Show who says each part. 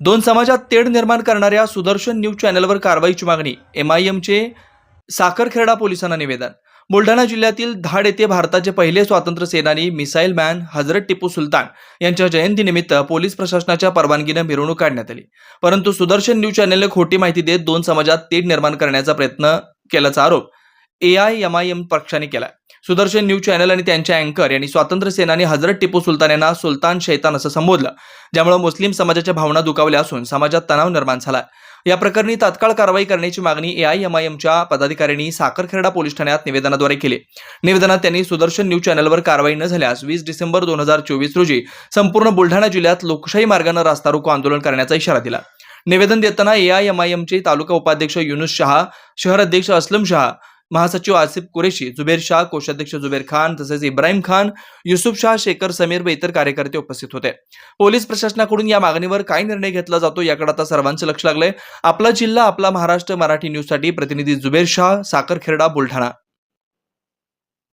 Speaker 1: दोन समाजात तेढ निर्माण करणाऱ्या सुदर्शन न्यूज चॅनलवर कारवाईची मागणी एम आय एमचे साखरखेरडा पोलिसांना निवेदन. बुलढाणा जिल्ह्यातील धाड येथे भारताचे पहिले स्वातंत्र्य सेनानी मिसाईल मॅन हजरत टिपू सुलतान यांच्या जयंतीनिमित्त पोलीस प्रशासनाच्या परवानगीनं मिरवणूक काढण्यात आली. परंतु सुदर्शन न्यूज चॅनलने खोटी माहिती देत दोन समाजात तेढ निर्माण करण्याचा प्रयत्न केल्याचा आरोप A I M I M पक्षाने केला सुदर्शन न्यूज चॅनल आणि त्यांच्या अँकर यांनी स्वातंत्र्य सेनानी हजरत टिपू सुलतान यांना सुलतान शैतान असं संबोधलं ज्यामुळे मुस्लिम समाजाच्या भावना दुखावल्या असून समाजात तणाव निर्माण झाला. या प्रकरणी तात्काळ कारवाई करण्याची मागणी ए पदाधिकाऱ्यांनी साखरखेरडा पोलीस ठाण्यात निवेदनाद्वारे केली. निवेदनात त्यांनी सुदर्शन न्यूज चॅनलवर कारवाई न झाल्यास वीस डिसेंबर दोन हजार चोवीस रोजी संपूर्ण बुलढाणा जिल्ह्यात लोकशाही मार्गानं रास्ता रोको आंदोलन करण्याचा इशारा दिला. निवेदन देताना ए तालुका उपाध्यक्ष युनुस शहा शहर अध्यक्ष असलम शहा महासचिव आसिफ कुरेशी जुबेर शाह कोषाध्यक्ष जुबेर खान तसेच इब्राहिम खान युसुफ शाह शेखर समीर व इतर कार्यकर्ते उपस्थित होते. पोलीस प्रशासनाकडून या मागणीवर काय निर्णय घेतला जातो याकडे आता सर्वांचं लक्ष लागलंय. आपला जिल्हा आपला महाराष्ट्र मराठी न्यूजसाठी प्रतिनिधी जुबेर शाह साखरखेरडा बुलढाणा.